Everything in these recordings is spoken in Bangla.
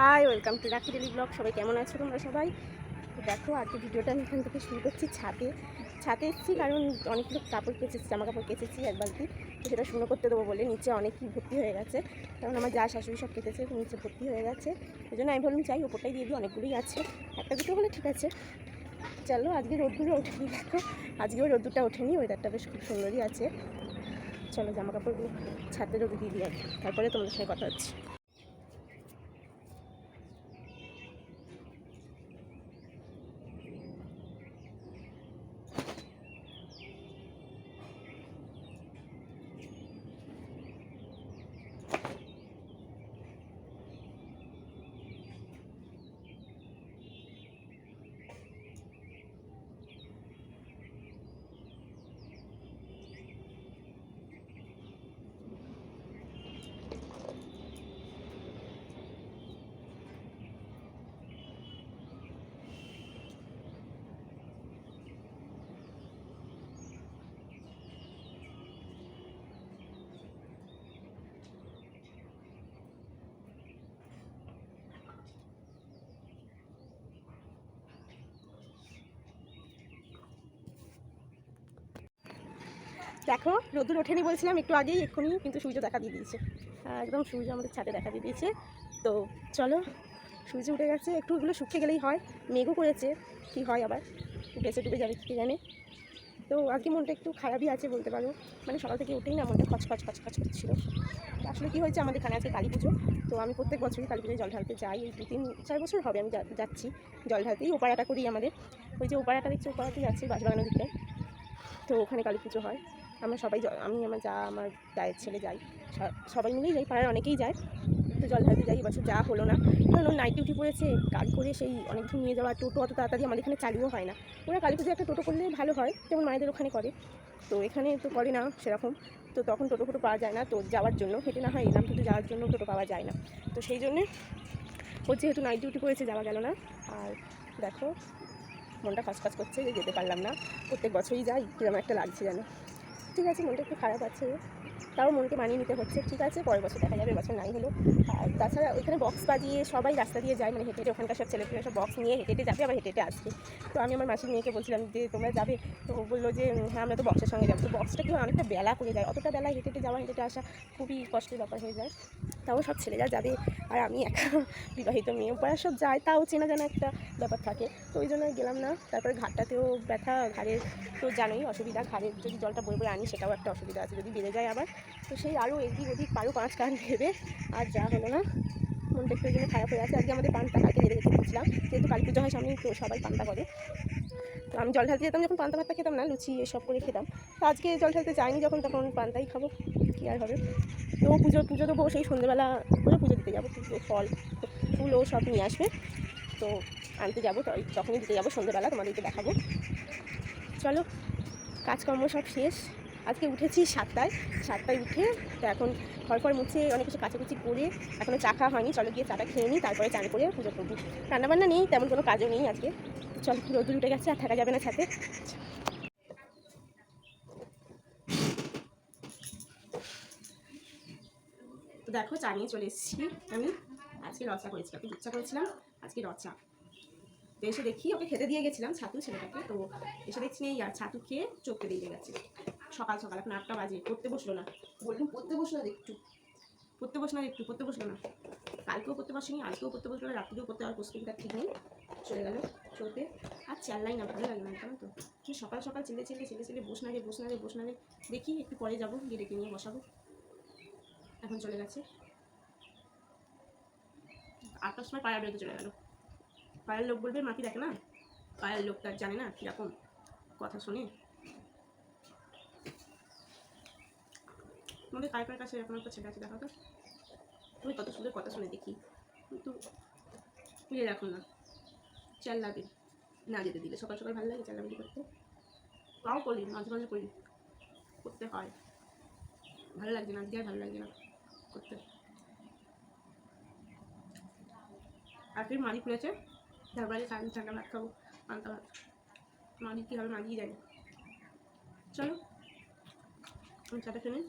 Hi, welcome to Rakhi daily blog. সবাই কেমন আছো তোমরা সবাই? দেখো, আজকে ভিডিওটা আমি এখান থেকে শুরু করছি ছাদে। ছাদে এসেছি কারণ অনেকগুলো কাপড় কেচেছি জামা কাপড় কেচেছি, এক বালতি। তো সেটা শুকনো করতে দেবো বলে নিচে অনেকই ভর্তি হয়ে গেছে। কারণ আমার যা শাশুড়ি সব কেটেছে নিচে ভর্তি হয়ে গেছে। ওই জন্য আমি বললাম চাই ওপরটাই দিয়ে দিই, অনেকগুলোই আছে। একটা দুটো হলে ঠিক আছে। চলো, আজকে রোদ্দুরে ওঠেনি, দেখো। আজকেও রোদ্দুরটা ওঠেনি ওয়েদারটা বেশ খুব সুন্দরই আছে। চলো জামা কাপড়গুলো ছাদে রোদে দিয়ে দিই তারপরে তোমাদের সঙ্গে কথা হচ্ছে। দেখো রোদুর ওঠেনি বলছিলাম একটু আগেই, এক্ষুনি কিন্তু সূর্য দেখা দিয়ে দিয়েছে। একদম সূর্য আমাদের ছাদে দেখা দিয়ে দিয়েছে। তো চলো, সূর্য উঠে গেছে। একটু এগুলো শুকিয়ে গেলেই হয়। মেঘও করেছে। কি হয় আবার? বেঁচে ডুবে যাবে, কি জানে? তো আজকে মনটা একটু খারাপই আছে বলতে পারো। মানে সকাল থেকে উঠেই না মনটা খচখচ খচখচ করছিল। আসলে কী হয়েছে? আমাদের এখানে আছে কালী পুজো। তো আমি প্রত্যেক বছরই কালী পুজোয় জল ঢালতে যাই। এই দু তিন চার বছর হবে আমি যাচ্ছি জল ঢালতেই। ওপাড়াটা করি আমাদের। ওই যে ওপাড়াটা দেখছি, ওপাড়াতেই আছে, বাঁশবাগানের দিকটা তো ওখানে কালী পুজো হয়। আমরা সবাই আমি, আমার যা, আমার দায়ের ছেলে যাই সবাই মিলেই যাই, পাড়ার অনেকেই যায়। তো জল ঢালতে যাই, এবছর যা হলো না। কারণ নাইট ডিউটি পড়েছে গাড়ি করে সেই অনেক দূর নিয়ে যাওয়া টোটো, অত তাড়াতাড়ি আমাদের এখানে চালুও হয় না। ওরা কালী পুজো একটা টোটো করলে ভালো হয়, যেমন মায়েদের ওখানে করে। তো এখানে তো করে না সেরকম। তো তখন টোটো ফোটো পাওয়া যায় না, তো যাওয়ার জন্য হেঁটে না হয়, এলাম কিন্তু যাওয়ার জন্য টোটো পাওয়া যায় না। তো সেই জন্যে ও যেহেতু নাইট ডিউটি করেছে যাওয়া গেল না। আর দেখো, মনটা খচখচ করছে যে যেতে পারলাম না। প্রত্যেক বছরই যাই কীরকম একটা লাগছে যেন। ঠিক আছে মনটা একটু খারাপ আছে। তাও মনকে মানিয়ে নিতে হচ্ছে। ঠিক আছে, পরের বছর দেখা যাবে বছর নাই হলো আর তাছাড়া ওইখানে বক্স বাজিয়ে সবাই রাস্তা দিয়ে যায় মানে হেঁটে হেঁটে ওখানকার সব ছেলেপেলে সব বক্স নিয়ে হেঁটে হেঁটে যাবে, আবার হেঁটে হেঁটে আসবে। তো আমি আমার মাসির মেয়েকে বলছিলাম যে, তোমরা যাবে? তো বলল যে হ্যাঁ আমরা তো বক্সের সঙ্গে যাব। তো বক্সটা কি অনেকটা বেলা করে যায়। অতটা বেলা হেঁটে হেঁটে যাওয়া, হেঁটে হেঁটে আসা খুবই কষ্টের ব্যাপার হয়ে যায়। তাও সব ছেলেরা যাবে, আর আমি একা বিবাহিত মেয়ে। ওরা সব যায়, তাও চেনা জানা একটা ব্যাপার থাকে। তো ওই জন্য গেলাম না। তারপরে ঘাটটাতেও ব্যথা, ঘাড়ের তো জানোই অসুবিধা। ঘাড়ের যদি জলটা বয়ে বয়ে আনি, সেটাও একটা অসুবিধা আছে। যদি বেড়ে যায় আবার তো সেই আরও এদিক ওদিক পারো পাঁচ কান ভেবে আর যা হলো না মনটা একটু খারাপ হয়ে আছে। আজকে আমাদের পান্তা কালকে নেড়ে রেখে দিয়েছিলাম, যেহেতু কালী পুজো হয় সামনে তো সবাই পান্তা করে। তো আমি জল ঢালতে যেতাম, যখন পান্তা ভাতটা খেতাম না, লুচি এসব করে খেতাম। তো আজকে জল ঢালতে যাইনি যখন, তখন পান্তাই খাব, কী আর হবে? তো পুজো পুজো দেবো, সেই সন্ধ্যেবেলা করে পুজো দিতে যাব, পুজো, ফল ফুলও সব নিয়ে আসবে। তো আনতে যাব তখনই দিতে যাব, সন্ধ্যেবেলা তোমাদেরকে দেখাবো। চলো, কাজকর্ম সব শেষ। আজকে উঠেছি সাতটায়। সাতটায় উঠে তো এখন ঘর ফর মুছে অনেক কিছু কাচাকুচি করে এখনও চা খাওয়া হয়নি। চলো গিয়ে চাটা খেয়ে নিই, তারপরে চান করে পুজো করব। রান্নাবান্না নেই, তেমন কোনো কাজও নেই আজকে। চলো রোদুর উঠে গেছে, আর থাকা যাবে না ছাতে তো দেখো, চা নিয়ে চলে এসেছি আমি। আজকে রচা করেছিলাম ইচ্ছা করেছিলাম আজকে রচা। তো এসে দেখি, ওকে খেতে দিয়ে গেছিলাম ছাতু ছেলেটাকে। তো এসে দেখছি এই আর ছাতু খেয়ে চোখে দিয়ে গেছে। সকাল সকাল এখন আটটা বাজে পড়তে বসল না। বললাম পড়তে বসল না একটু। পড়তে বসল না একটু পড়তে বসল না। কালকেও পড়তে বসেনি আজকেও পড়তে বসল না রাত্রিও পড়তে আর বসতে ঠিক নেই। চলে গেল শোতে আর চেল্লাই না ভালো লাগে না জানো তো। তুমি সকাল সকাল চিল্লে চিল্লে চিল্লে চিল্লে বস না রে বস না রে বস না রে দেখি একটু পরে যাব গিয়ে ডেকে নিয়ে বসাবো। এখন চলে গেছে। আটটার সময় পাড়া বেরোতে চলে গেল। পাড়ার লোক বলবে মাকে দেখে না? পায়ের লোকটা জানে না কীরকম? কথা শুনে। তোমাদের কার কার কাছে এরকম একটা ছেলে আছে দেখো তো? তুমি কত সুন্দর কথা শুনে দেখি। কিন্তু মিলে রাখো না। চাল লাগে না যেতে দিলে। সকাল সকাল ভালো লাগে চালাবাড়ি করতে। তাও করি, মাঝে মাঝে করি। করতে হয়। ভালো লাগছে না আজকে ভালো লাগছে না করতে। আর ফির মারি খুলেছে তারপরে ঠান্ডা ঠান্ডা ভাত খাব, পান্তা ভাত। মারি কী হবে মারিয়ে জানি চলো আমি চাটা নিই।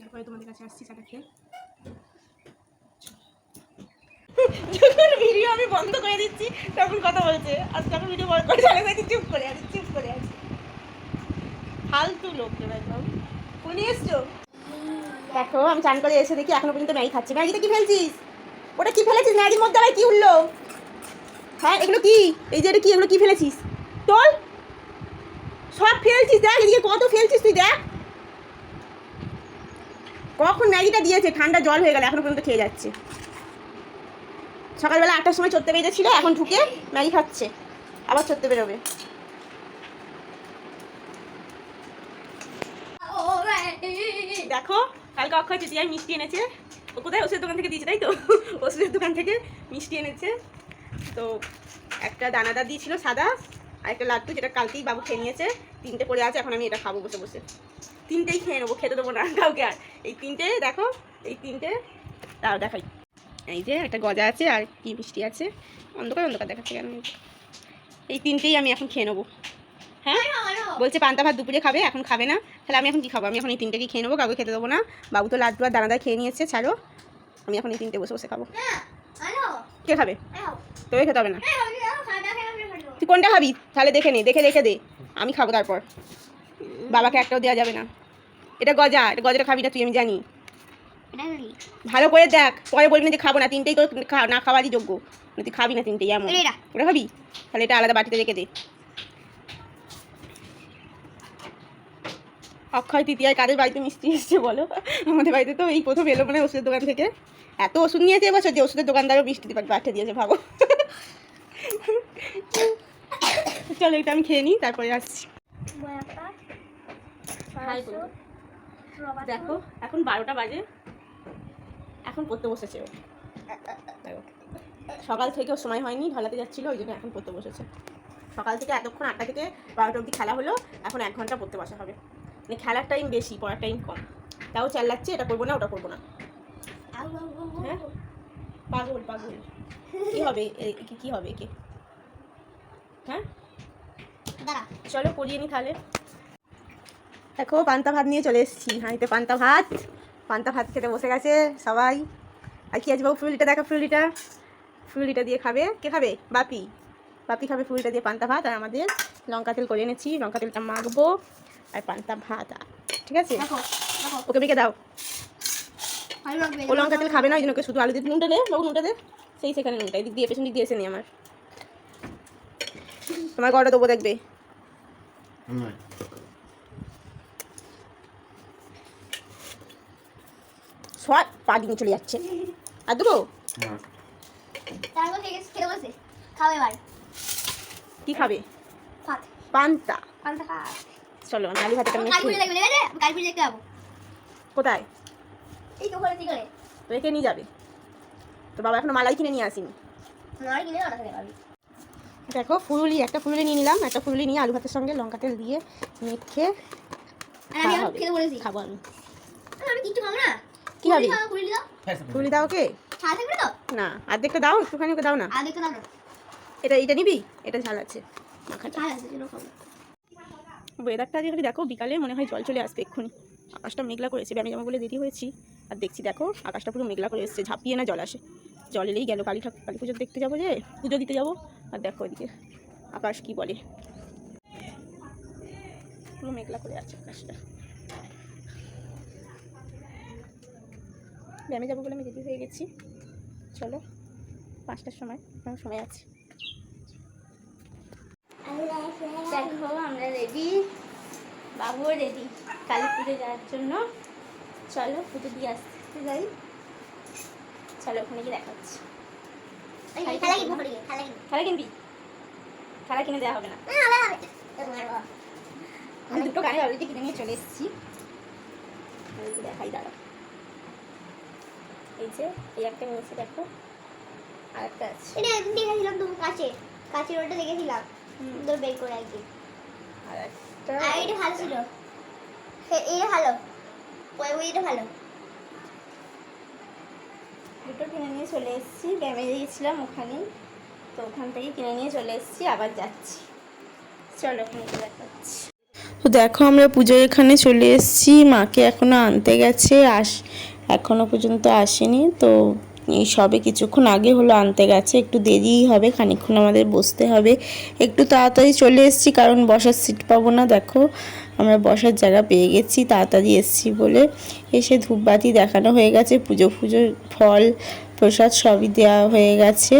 এরপরে তোমাদের কাছে আসছি চাটা খেয়ে। যখন ভিডিও আমি বন্ধ করে দিচ্ছি, তখন কথা বলছে। আর যখন ভিডিও বন্ধ করে চালু করে চুপ করে আছি, চুপ করে আছি। ফালতু লোক একদম উনি এসছো? দেখো, আমি চান করে এসে দেখি এখনও পর্যন্ত ম্যাগি খাচ্ছি। ম্যাগিতে কি ফেলছিস? ওটা কি ফেলেছিস? ম্যাগির মধ্যে আবার কি উঠল? হ্যাঁ এগুলো কি? এই যে এটা কি? এগুলো কি ফেলেছিস? তোল। সব ফেলছিস, দেখ এদিকে কত ফেলছিস তুই, দেখ। কখন ম্যাগিটা দিয়েছে? ঠান্ডা জল হয়ে গেল, এখনও পর্যন্ত খেয়ে যাচ্ছে। সকালবেলা আটটার সময় চড়তে বেরিয়েছিল এখন ঢুকে ম্যাগি খাচ্ছে, আবার চড়তে বেরোবে। দেখো, কালকে অক্ষয় চেটিয়ায় মিষ্টি এনেছে। ও কোথায়? ওষুধের দোকান থেকে দিয়েছে, তাই তো? ওষুধের দোকান থেকে মিষ্টি এনেছে। তো একটা দানাদার দিয়েছিল সাদা, আর একটা লাড্ডু, যেটা কালকেই বাবু খেয়ে নিয়েছে। তিনটে পড়ে আছে, এখন আমি এটা খাব বসে বসে। তিনটেই খেয়ে নেব, খেতে দেবো না কাউকে আর। এই তিনটে, দেখো, এই তিনটে, তাও দেখাই। এই যে একটা গজা আছে আর কি মিষ্টি আছে। অন্ধকার অন্ধকার দেখাচ্ছে কেন? এই তিনটেই আমি এখন খেয়ে নেব। হ্যাঁ? বলছে পান্তা ভাত দুপুরে খাবে, এখন খাবে না। তাহলে আমি এখন কি খাব? আমি এখন এই তিনটেকে খেয়ে নেব, কাউকে খেতে দেবো না। বাবু তো লাড্ডু আর দানাদার খেয়ে নিয়েছে, ছাড়ো। আমি এখন এই তিনটে বসে বসে খাব। কে খাবে? তোকে খেতে হবে না। তুই কোনটা খাবি? তাহলে দেখে নে, দেখে রেখে দে। আমি খাব তারপর। বাবাকে একটাও দেওয়া যাবে না। এটা গজা এটা গজাটা খাবি না তুই আমি জানি। ভালো করে দেখ পরে বলবি না যে খাব না তিনটেই তো না খাওয়ারই যোগ্য। তুই খাবি না তিনটেই এমন। ওটা খাবি? তাহলে এটা আলাদা বাটিতে রেখে দে। অক্ষয় তৃতীয়ায় কাদের বাড়িতে মিষ্টি এসছে বলো? আমাদের বাড়িতে তো এই প্রথম এলো মানে ওষুধের দোকান থেকে। এত ওষুধ নিয়েছে এবছর যে ওষুধের দোকানদারও মিষ্টি পাঠিয়ে দিয়েছে ভাবো। চলো এটা আমি খেয়ে নিই তারপরে আসছি। দেখো এখন বারোটা বাজে। এখন পড়তে বসেছে ও। দেখো সকাল থেকে ওর সময় হয়নি ঢলাতে যাচ্ছিল ওই জন্য এখন পড়তে বসেছে। সকাল থেকে এতক্ষণ আটটা থেকে বারোটা অবধি খেলা হলো এখন এক ঘণ্টা পড়তে বসা হবে। মানে খেলার টাইম বেশি পড়ার টাইম কম। তাও চাল্লাচ্ছে এটা করব না ওটা করব না। হ্যাঁ? পাগল পাগল। কি হবে? কি হবে একে? হ্যাঁ? চলো করিয়ে নি তাহলে। দেখো পান্তা ভাত নিয়ে চলে এসেছি। হাঁড়িতে পান্তা ভাত। পান্তা ভাত খেতে বসে গেছে সবাই। আর কি আছে বাবু ফুললিটা দেখো ফুললিটা ফুললিটা দিয়ে খাবে। কে খাবে? বাপি। বাপি খাবে ফুলটা দিয়ে পান্তা ভাত। আর আমাদের লঙ্কা তেল করে এনেছি। লঙ্কা তেলটা মাখবো আর পান্তা ভাত ঠিক আছে? ওকে মেখে দাও। ও লঙ্কা তেল খাবে না ওই জন্য ওকে শুধু আলু দিয়ে নুনটা দে বাবু নুনটা দে। সেই সেখানে নুনটা। এদিক দিয়ে পেছন দিক দিয়ে এসে নি আমার। তোমার গড়টা দেবো দেখবে সব পা দিয়ে চলে যাচ্ছে। আর দেবো? খাবে এবার। কি খাবে? পান্তা। পান্তা চলো আলু যাব। কোথায়? এই তো ওখানে রেখে নিয়ে যাবে। তো বাবা এখনও মালাই কিনে নিয়ে আসিনি। দেখো ফুলুলি একটা ফুলুলি নিয়ে নিলাম। একটা ফুলুলি নিয়ে আলু ভাতের সঙ্গে লঙ্কা তেল দিয়ে মেখে আমি বলেছি। খাব আমি কিচ্ছু খাব না? কি খাবি? কুড়ি দাও ওকে তো? না অর্ধেকটা দাও একটুখানি ওকে দাও না। এটা এটা নিবি? এটা ঝাল আছে। মাখাটা খাওয়া আছে ওয়েদারটা আজকে দেখো বিকালে মনে হয় জল চলে আসবে এক্ষুনি। আকাশটা মেঘলা করেছে আমি জামা বলে দেরি হয়েছি আর দেখছি দেখো আকাশটা পুরো মেঘলা করে এসছে ঝাঁপিয়ে না জল আসে। জল এলেই গেল কালী ঠাকুর কালী পুজো দেখতে যাব যে পুজো দিতে যাব। আর দেখো এদিকে আকাশ কি বলে। পুরো মেঘলা করে আছে আকাশটা। ব্যায়ামে যাব বলে আমি রেডি হয়ে গেছি। চলো পাঁচটার সময় এখন সময় আছে। দেখো আমরা রেডি। বাবুও রেডি কালী পুজো যাওয়ার জন্য। চলো পুজো দিয়ে আসতে যাই। চলো ওখানে গিয়ে দেখাচ্ছি। খেলা খেলা কিনবি? খেলা কিনে দেওয়া হবে না। আমি দুটো গানের অলরেডি কিনে নিয়ে চলে এসেছি। দেখাই দাঁড়া এই যে এই একটা নিয়েছি দেখো। আর একটা আছে। এটা একদিন দেখেছিলাম তুমি কাছে। কাছে রোডটা দেখেছিলাম। সুন্দর বের করে একদিন। আর একটা আর এটা ভালো ছিল। এটা ভালো। ওই এটা ভালো। দুটো কিনে নিয়ে চলে এসেছি। ব্যায়ামে গিয়েছিলাম ওখানেই তো ওখান থেকে কিনে নিয়ে চলে এসেছি আবার যাচ্ছি। চলো ওখানে দেখাচ্ছি। তো দেখো আমরা পুজো এখানে চলে এসেছি। মাকে এখনও আনতে গেছে। আস এখনও পর্যন্ত আসেনি। তো এই সবে কিছুক্ষণ আগে হলো আনতে গেছে। একটু দেরিই হবে, খানিকক্ষণ আমাদের বসতে হবে। একটু তাড়াতাড়ি চলে এসেছি, কারণ বসার সিট পাবো না, দেখো। আমরা বসার জায়গা পেয়ে গেছি, তাড়াতাড়ি এসেছি বলে। এসে ধূপবাতি দেখানো হয়ে গেছে, পুজো ফুজো, ফল, প্রসাদ সবই দেওয়া হয়ে গেছে,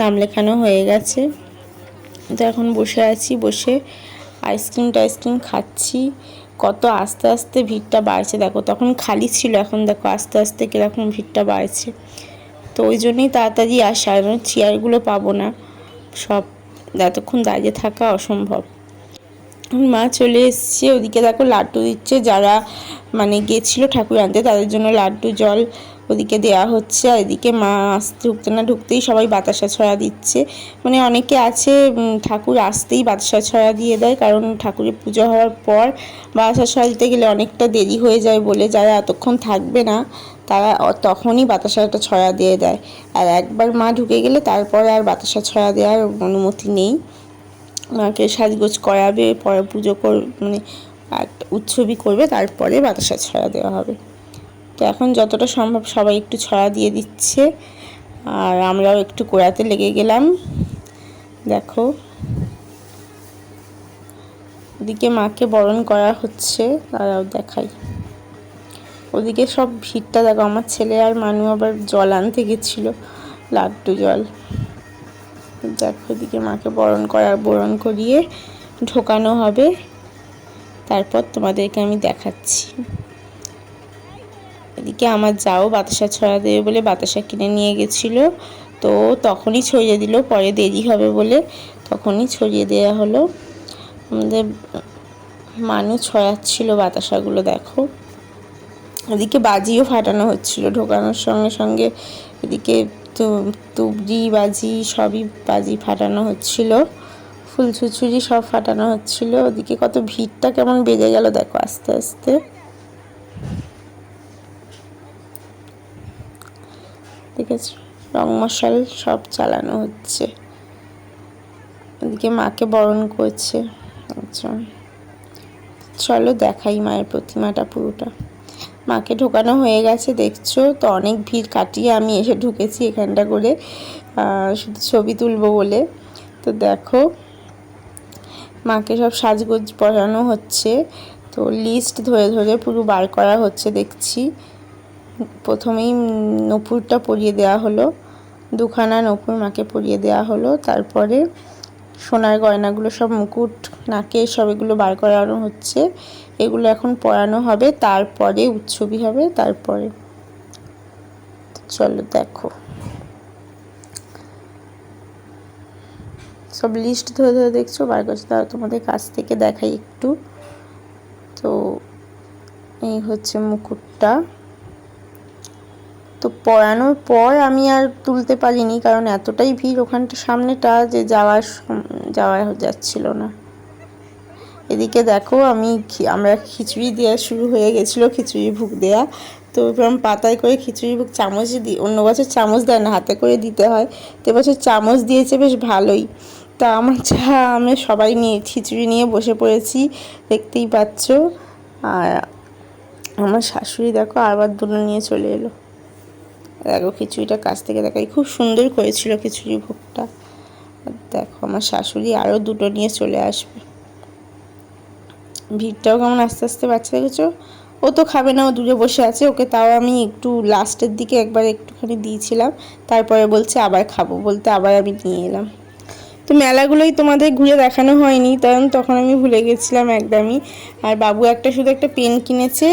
নাম লেখানো হয়ে গেছে। তো এখন বসে আছি, বসে আইসক্রিম টাইসক্রিম খাচ্ছি। কত আস্তে আস্তে ভিড়টা বাড়ছে। দেখো, তখন খালি ছিল, এখন দেখো আস্তে আস্তে কীরকম ভিড়টা বাড়ছে। তো ওই জন্যই তাড়াতাড়ি আসা, এবং চেয়ারগুলো পাবো না। সব এতক্ষণ দাঁড়িয়ে থাকা অসম্ভব। মা চলে এসছে, ওদিকে দেখো লাড্ডু দিচ্ছে। যারা মানে গেছিল ঠাকুর আনতে, তাদের জন্য লাড্ডু, জল ওদিকে দেয়া হচ্ছে আর এদিকে মা আসতে ঢুকতে না ঢুকতেই সবাই বাতাসা ছড়া দিচ্ছে। মানে অনেকে আছে ঠাকুর আসতেই বাতাসা ছড়া দিয়ে দেয়, কারণ ঠাকুরের পুজো হওয়ার পর বাতাসা ছড়া দিতে গেলে অনেকটা দেরি হয়ে যায় বলে যারা এতক্ষণ থাকবে না, তারা তখনই বাতাসাটা ছড়া দিয়ে দেয়। আর একবার মা ঢুকে গেলে তারপরে আর বাতাসা ছড়া দেওয়ার অনুমতি নেই। মাকে সাজগোজ করাবে, পরে পুজো কর মানে একটা উৎসবই করবে, তারপরে বাতাসা ছড়া দেওয়া হবে। তো এখন যতটা সম্ভব সবাই একটু ছড়া দিয়ে দিচ্ছে। আর আমরাও একটু কোড়াতে লেগে গেলাম। দেখো। ওদিকে মাকে বরণ করা হচ্ছে। তারাও দেখাই। ওদিকে সব ভিড়টা দেখো, আমার ছেলে আর মানু আবার জল আনতে গেছিল, লাড্ডু জল। দেখো ওদিকে মাকে বরণ করার, বরণ করিয়ে ঢোকানো হবে। তারপর তোমাদেরকে আমি দেখাচ্ছি। এদিকে আমার যাও, বাতাসা ছড়া দেবে বলে বাতাসা কিনে নিয়ে গেছিল। তো তখনই ছড়িয়ে দিল, পরে দেরি হবে বলে তখনই ছড়িয়ে দেওয়া হলো। আমাদের মানুষ ছড়াচ্ছিল বাতাসাগুলো, দেখো। এদিকে বাজিও ফাটানো হচ্ছিল, ঢোকানোর সঙ্গে সঙ্গে এদিকে তো, তুবড়ি বাজি সবই বাজি ফাটানো হচ্ছিল। ফুল ছুচুরি সব ফাটানো হচ্ছিল। ওদিকে কত ভিড়টা কেমন বেজে গেল, দেখো আস্তে আস্তে। দেখেছ রং মশাল সব চালানো হচ্ছে। ওদিকে মাকে বরণ করছে। একজন চলো দেখাই মায়ের প্রতিমাটা পুরোটা। মাকে ঢোকানো হয়ে গেছে, দেখছ? তো অনেক ভিড় কাটিয়ে আমি এসে ঢুকেছি এখানটা করে। শুধু ছবি তুলবো বলে। তো দেখো, মাকে সব সাজগোজ পরানো হচ্ছে। তো লিস্ট ধরে ধরে পুরো বার করা হচ্ছে, দেখছি। প্রথমেই নূপুরটা পরিয়ে দেওয়া হলো। দুখানা নূপুর মাকে পরিয়ে দেওয়া হলো। তারপরে সোনার গয়নাগুলো সব মুকুট, নাকে সব এগুলো বার করানো হচ্ছে। এগুলো এখন পরানো হবে, তারপরে উৎসবই হবে, তারপরে চলো দেখো। সব লিস্ট ধরে ধরে দেখছ? বার করছ? তারা তোমাদের কাছ থেকে দেখাই একটু। তো এই হচ্ছে মুকুটটা। তো পড়ানোর পর আমি আর তুলতে পারিনি, কারণ এতটাই ভিড় ওখানটা সামনেটা যে যাওয়ার যাওয়া যাচ্ছিল না। এদিকে দেখো আমি আমরা খিচুড়ি দেওয়া শুরু হয়ে গেছিল, খিচুড়ি ভুগ দেওয়া তো এরকম পাতায় করে খিচুড়ি ভুগ চামচ দিই অন্য বছর চামচ দেয় না, হাতে করে দিতে হয়। তো এবছর চামচ দিয়েছে, বেশ ভালোই। তা আমার যা আমি সবাই নিয়ে, খিচুড়ি নিয়ে বসে পড়েছি, দেখতেই পাচ্ছ। আর আমার শাশুড়ি দেখো আবার দুটো নিয়ে চলে এলো। দেখো, খিচুড়িটা কাছ থেকে দেখাই। খুব সুন্দর করেছিল খিচুড়ি ভোগটা। দেখো, আমার শাশুড়ি আরও দুটো নিয়ে চলে আসবে। ভিড়টাও কেমন আস্তে আস্তে বাচ্চা দেখেছ? ও তো খাবে না, ও দূরে বসে আছে। ওকে তাও আমি একটু লাস্টের দিকে একবার একটুখানি দিয়েছিলাম। তারপরে বলছে আবার খাব। বলতে আবার আমি নিয়ে এলাম। তো মেলাগুলোই তোমাদের ঘুরে দেখানো হয়নি, কারণ তখন আমি ভুলে গেছিলাম একদমই। আর বাবু একটা শুধু একটা পেন কিনেছে,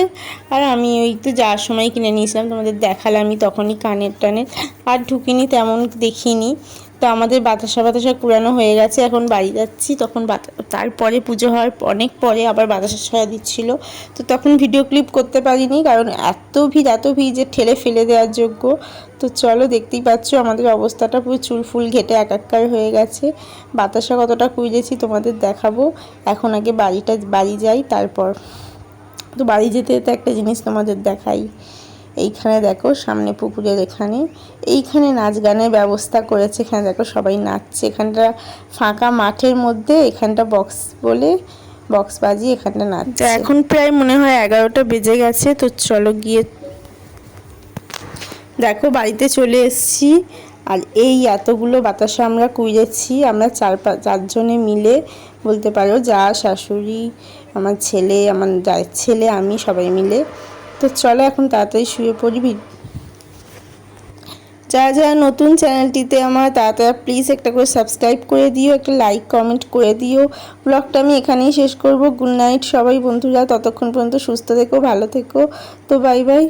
আর আমি ওই তো যাওয়ার সময় কিনে নিয়েছিলাম, তোমাদের দেখালামই তখনই কানের টানের। আর ঢুকিনি তেমন দেখিনি। তো আমাদের বাতাসা বাতাসা পুরানো হয়ে গেছে, এখন বাড়ি যাচ্ছি। তখন তারপরে পুজো হওয়ার অনেক পরে আবার বাতাসা ছড়া দিচ্ছিল। তো তখন ভিডিও ক্লিপ করতে পারিনি, কারণ এত ভিড় এত ভিড় যে ঠেলে ফেলে দেওয়ার যোগ্য। তো চলো দেখতেই পাচ্ছ আমাদের অবস্থাটা, পুরো চুল ফুল ঘেটে একাকার হয়ে গেছে। বাতাসা কতটা কুইলেছি তোমাদের দেখাবো। এখন আগে বাড়িটা, বাড়ি যাই, তারপর। তো বাড়ি যেতে যেতে একটা জিনিস তোমাদের দেখাই। এইখানে দেখো, সামনে পুকুরের এখানে। এইখানে নাচ গানের ব্যবস্থা করেছে। এখানে দেখো সবাই নাচছে। এখানটা ফাঁকা মাঠের মধ্যে, এখানটা বক্স বলে বক্স বাজি এখানটা নাচ এখন প্রায় মনে হয় এগারোটা বেজে গেছে, তো চলো গিয়ে দেখো, বাড়িতে চলে এসেছি। আর এই এতগুলো বাতাসা আমরা কুইরেছি। আমরা চার চারজনে মিলে বলতে পারো, যা শাশুড়ি, আমার ছেলে আমার ছেলে, আমি সবাই মিলে তো চলো এখন তাড়াতাড়ি শুয়ে পড়বি। যারা যারা নতুন চ্যানেলটিতে আমার তাড়াতাড়ি প্লিজ একটা করে সাবস্ক্রাইব করে দিও, একটা লাইক কমেন্ট করে দিও। ব্লগটা আমি এখানেই শেষ করব। গুড নাইট সবাই বন্ধুরা, ততক্ষণ পর্যন্ত সুস্থ থেকো, ভালো থেকো। তো বাই বাই